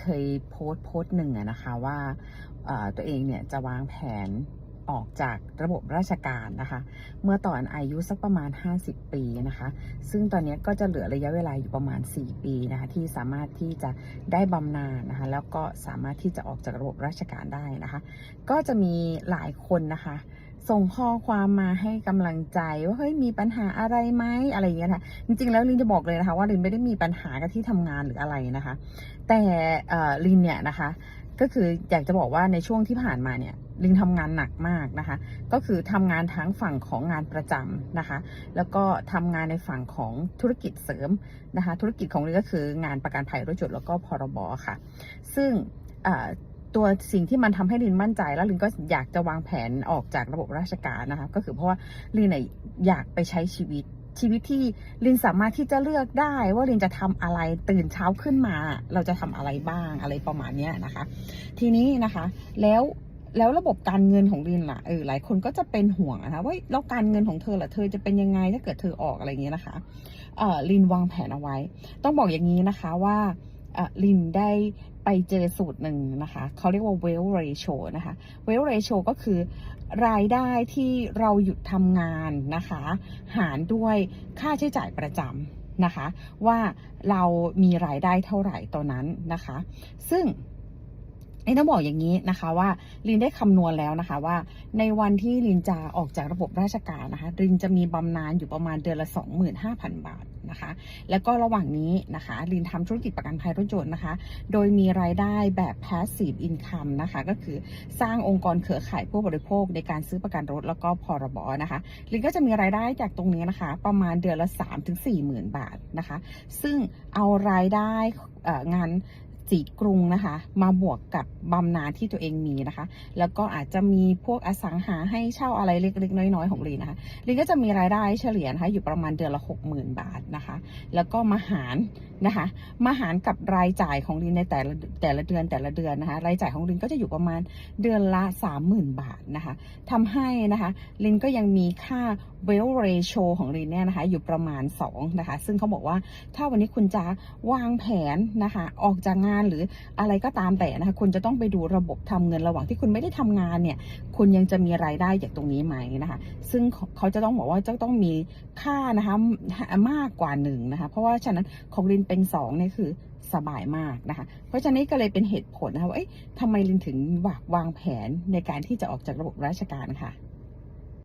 เคยโพสต์โพสต์หนึ่งนะคะว่าตัวเองเนี่ยจะวางแผนออกจากระบบราชการนะคะ เมื่อตอนอายุสักประมาณ 50 ปีนะคะ ซึ่งตอนนี้ก็จะเหลือระยะเวลาอยู่ประมาณ 4 ปีนะคะที่สามารถที่จะได้บำนาญนะคะ แล้วก็สามารถที่จะออกจากระบบราชการได้นะคะ ก็จะมีหลายคนนะคะ ส่งข้อความมาให้กำลังใจว่าเฮ้ยมีปัญหาอะไรไหมอะไรอย่างเงี้ยค่ะจริงๆแล้วลินจะบอกเลยนะคะว่าลินไม่ได้มีปัญหากับที่ทำงานหรืออะไรนะคะ แต่ลินเนี่ยนะคะ ก็คืออยากจะบอกว่าในช่วงที่ผ่านมาเนี่ยลินทำงานหนักมากนะคะ ก็คือทำงานทั้งฝั่งของงานประจำนะคะ แล้วก็ทำงานในฝั่งของธุรกิจเสริมนะคะ ธุรกิจของลินก็คืองานประกันภัยรถยนต์แล้วก็พรบค่ะ ซึ่ง ตัวสิ่งที่มันทำให้ลินมั่นใจแล้วลินก็อยากจะวางแผนออกจากระบบราชการนะคะก็คือเพราะว่าลินน่ะอยากไปใช้ชีวิตชีวิตที่ลินสามารถที่จะเลือกได้ว่าลินจะทำอะไรตื่นเช้าขึ้นมา เราจะทำอะไรบ้างอะไรประมาณนี้นะคะ ทีนี้นะคะแล้วแล้วระบบการเงินของลินล่ะเออหลายคนก็จะเป็นห่วงนะคะว่าแล้วการเงินของเธอล่ะเธอจะเป็นยังไงถ้าเกิดเธอออกอะไรอย่างเงี้ยนะคะเออลินวางแผนเอาไว้ ต้องบอกอย่างนี้นะคะว่า ลินได้ไปเจอสูตรหนึ่งนะคะเขาเรียกว่า wealth ratio นะคะ wealth ratio ก็คือรายได้ที่เราหยุดทำงานนะคะ หารด้วยค่าใช้จ่ายประจำนะคะ ว่าเรามีรายได้เท่าไหร่ตอนนั้นนะคะ ซึ่งเอ้ต้องบอกอย่างนี้นะคะว่าลินได้คำนวณแล้วนะคะว่าในวันที่ลินจะออกจากระบบราชการนะคะลินจะมีบำนาญอยู่ประมาณเดือนละ 25,000 บาท นะคะ แล้วก็ระหว่างนี้นะคะลินทำธุรกิจประกันภัยรถยนต์นะคะ โดยมีรายได้แบบ passive income นะคะ ก็คือสร้างองค์กรเครือข่ายผู้บริโภคในการซื้อประกันรถแล้วก็พรบนะคะลินก็จะมีรายได้จากตรงนี้นะคะ ประมาณเดือนละ3-4หมื่นบาทนะคะ ซึ่งเอารายได้งาน สีกรุงนะคะ มาบวกกับบำนาญที่ตัวเองมีนะคะ แล้วก็อาจจะมีพวกอสังหาให้เช่าอะไรเล็กๆ น้อยๆ ของลินนะคะลินก็จะมีรายได้เฉลี่ยนะคะอยู่ประมาณเดือนละ 60,000 บาทนะคะ แล้วก็มาหารนะคะมาหารกับรายจ่ายของลินในแต่ละแต่ละเดือนแต่ละเดือนนะคะ รายจ่ายของลินก็จะอยู่ประมาณเดือนละ 30,000 บาทนะคะทำให้นะคะลินก็ยังมีค่า wealth ratio ของลินเนี่ยนะคะอยู่ประมาณ2นะคะซึ่งเขาบอกว่าถ้าวันนี้คุณจะวางแผนนะคะออกจากงานหรืออะไรก็ตามแต่นะคะคุณจะต้องไปดูระบบทำเงินระหว่างที่คุณไม่ได้ทำงานเนี่ยคุณยังจะมีรายได้จากตรงนี้ไหมนะคะซึ่งเขาจะต้องบอกว่าจะต้องมีค่านะคะมากกว่าหนึ่งนะคะเพราะว่าฉะนั้นของลินเป็นสองเนี่ยคือสบายมากนะคะ เพราะฉะนั้นก็เลยเป็นเหตุผลนะคะว่าทำไมลินถึงวางวางแผนในการที่จะออกจากระบบราชการค่ะ